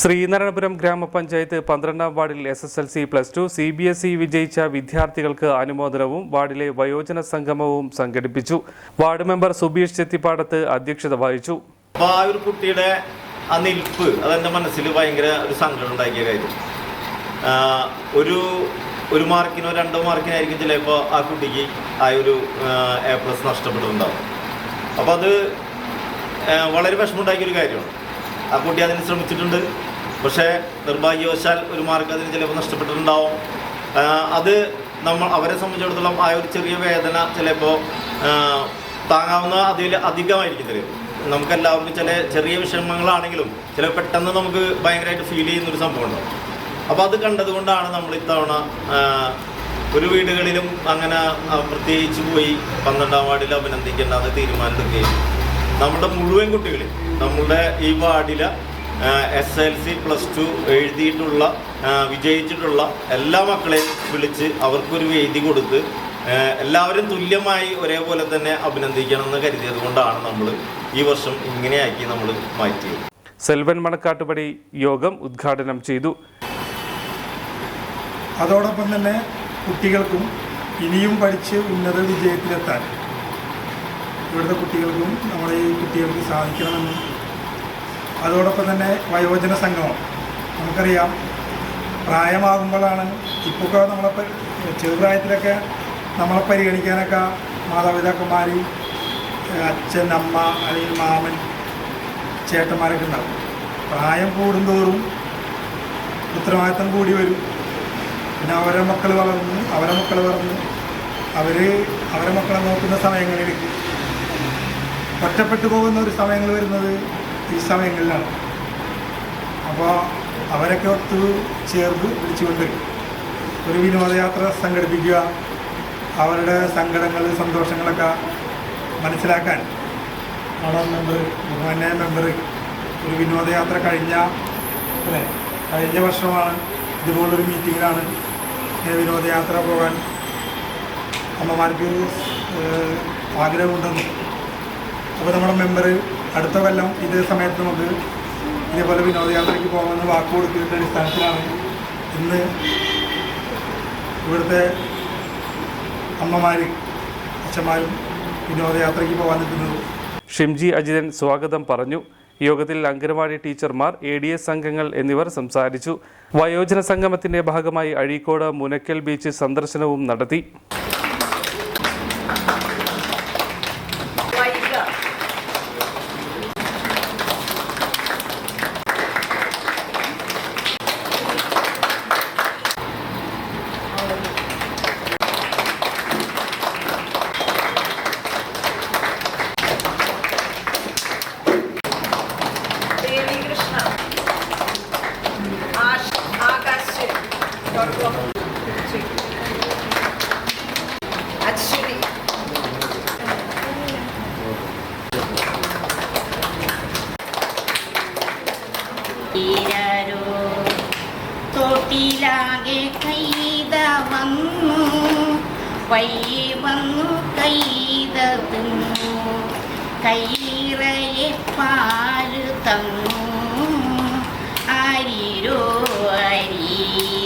Sreenarayanapuram ഗ്രാമപഞ്ചായത്ത് പന്ത്രണ്ടാം വാർഡിൽ S S L C plus two C B S E വിജയിച്ച വിദ്യാർത്ഥികൾക്ക് അനുമോദനവും വാർഡിലെ വയോജന സംഗമവും സംഘടിപ്പിച്ചു. വാർഡ് മെമ്പർ സുബീഷ് ചെത്തിപ്പാടത്ത് അധ്യക്ഷത വഹിച്ചു. ആ ഒരു കുട്ടിയുടെ ആ നിൽപ്പ് അതെന്റെ മനസ്സിൽ ഭയങ്കര ഒരു സങ്കടം ഉണ്ടാക്കിയ കാര്യം. ഒരു ഒരു മാർക്കിനോ രണ്ടോ മാർക്കിനായിരിക്കും ചിലപ്പോൾ ആ കുട്ടിക്ക് ആ ഒരു എ പ്ലസ് നഷ്ടപ്പെട്ടിട്ടുണ്ടാവും അപ്പോൾ അത് വളരെ വിഷമമുണ്ടാക്കിയൊരു കാര്യമാണ്. ആ കുട്ടി അതിന് ശ്രമിച്ചിട്ടുണ്ട്. പക്ഷേ നിർഭാഗ്യവശാൽ ഒരു മാർക്ക് അതിന് ചിലപ്പോൾ നഷ്ടപ്പെട്ടിട്ടുണ്ടാവും. അത് നമ്മൾ അവരെ സംബന്ധിച്ചിടത്തോളം ആ ഒരു ചെറിയ വേദന ചിലപ്പോൾ താങ്ങാവുന്ന അതിൽ അധികമായിരിക്കും ചിലപ്പോൾ നമുക്കെല്ലാവർക്കും ചില ചെറിയ വിഷമങ്ങളാണെങ്കിലും ചില പെട്ടെന്ന് നമുക്ക് ഭയങ്കരമായിട്ട് ഫീൽ ചെയ്യുന്നൊരു സംഭവം ഉണ്ടാവും അപ്പോൾ അത് കണ്ടതുകൊണ്ടാണ് നമ്മൾ ഇത്തവണ ഒരു വീടുകളിലും അങ്ങനെ പ്രത്യേകിച്ച് പോയി പന്ത്രണ്ടാം വാർഡിൽ അഭിനന്ദിക്കേണ്ട അത് തീരുമാനമെടുക്കുകയും നമ്മുടെ മുഴുവൻ കുട്ടികളിൽ നമ്മളുടെ ഈ വാർഡിലെ S L C plus two എഴുതിയിട്ടുള്ള വിജയിച്ചിട്ടുള്ള എല്ലാ മക്കളെയും വിളിച്ച് അവർക്കൊരു വേദി കൊടുത്ത് എല്ലാവരും തുല്യമായി ഒരേപോലെ തന്നെ അഭിനന്ദിക്കണം എന്ന് കരുതിയത് കൊണ്ടാണ് നമ്മൾ ഈ വർഷം ഇങ്ങനെയാക്കി നമ്മൾ മാറ്റിയത്. സെൽവൻ മണക്കാട്ടുപടി യോഗം ഉദ്ഘാടനം ചെയ്തു. അതോടൊപ്പം തന്നെ കുട്ടികൾക്കും ഇനിയും പഠിച്ച് ഉന്നത വിജയത്തിലെത്താൻ ഇവിടുത്തെ കുട്ടികൾക്കും നമ്മുടെ ഈ കുട്ടികൾക്ക് സാധിക്കണമെന്നും അതോടൊപ്പം തന്നെ വയോജന സംഗമം. നമുക്കറിയാം പ്രായമാകുമ്പോഴാണ് ഇപ്പോൾ നമ്മളെ ചെറുപ്രായത്തിലൊക്കെ നമ്മളെ പരിഗണിക്കാനൊക്കെ മാതാപിതാക്കന്മാർ അച്ഛൻ അമ്മ അല്ലെങ്കിൽ മാമൻ ചേട്ടന്മാരൊക്കെ ഉണ്ടാവും. പ്രായം കൂടുന്തോറും ഉത്തരവാദിത്തം കൂടി വരും. പിന്നെ അവരെ മക്കൾ വളർന്നു അവരെ മക്കൾ വളർന്നു അവർ അവരെ മക്കളെ നോക്കുന്ന സമയങ്ങളിലേക്ക്. ഒറ്റപ്പെട്ടു പോകുന്ന ഒരു സമയങ്ങൾ വരുന്നത് ഈ സമയങ്ങളിലാണ്. അപ്പോൾ അവരൊക്കെ ഒത്തു ചേർത്ത് വിളിച്ചുകൊണ്ട് ഒരു വിനോദയാത്ര സംഘടിപ്പിക്കുക അവരുടെ സങ്കടങ്ങൾ സന്തോഷങ്ങളൊക്കെ മനസ്സിലാക്കാൻ നമ്മുടെ മെമ്പർ ബഹുമാന്യ മെമ്പർ ഒരു വിനോദയാത്ര കഴിഞ്ഞ അല്ലേ കഴിഞ്ഞ വർഷമാണ് ഇതുപോലൊരു മീറ്റിങ്ങിലാണ് വിനോദയാത്ര പോകാൻ അമ്മമാർക്ക് ആഗ്രഹമുണ്ടെന്ന്. അപ്പോൾ നമ്മുടെ മെമ്പർ അടുത്ത കൊല്ലം ഇതേ സമയത്ത് നമുക്ക് ഇതേപോലെ വിനോദയാത്രയ്ക്ക് പോകാമെന്ന് വാക്ക് കൊടുത്തിട്ട് അടിസ്ഥാനത്തിലാണ് ഇന്ന് ഇവിടുത്തെ അമ്മമാർ അച്ഛന്മാരും വിനോദയാത്രയ്ക്ക് പോകാൻ നിൽക്കുന്നത്. ഷിംജി അജിതൻ സ്വാഗതം പറഞ്ഞു. യോഗത്തിൽ അംഗനവാടി ടീച്ചർമാർ എ ഡി എസ് അംഗങ്ങൾ എന്നിവർ സംസാരിച്ചു. വയോജന സംഗമത്തിന്റെ ഭാഗമായി അഴീക്കോട് മുനക്കൽ ബീച്ച് സന്ദർശനവും നടത്തി. അശ്വിനി ഈരാരോ തോട്ടിലാകെ കൈത വന്നു പയ്യെ വന്നു കൈത തിന്നു കൈറയെ പാൽ തന്നു ആരീരോ അരീരാരോ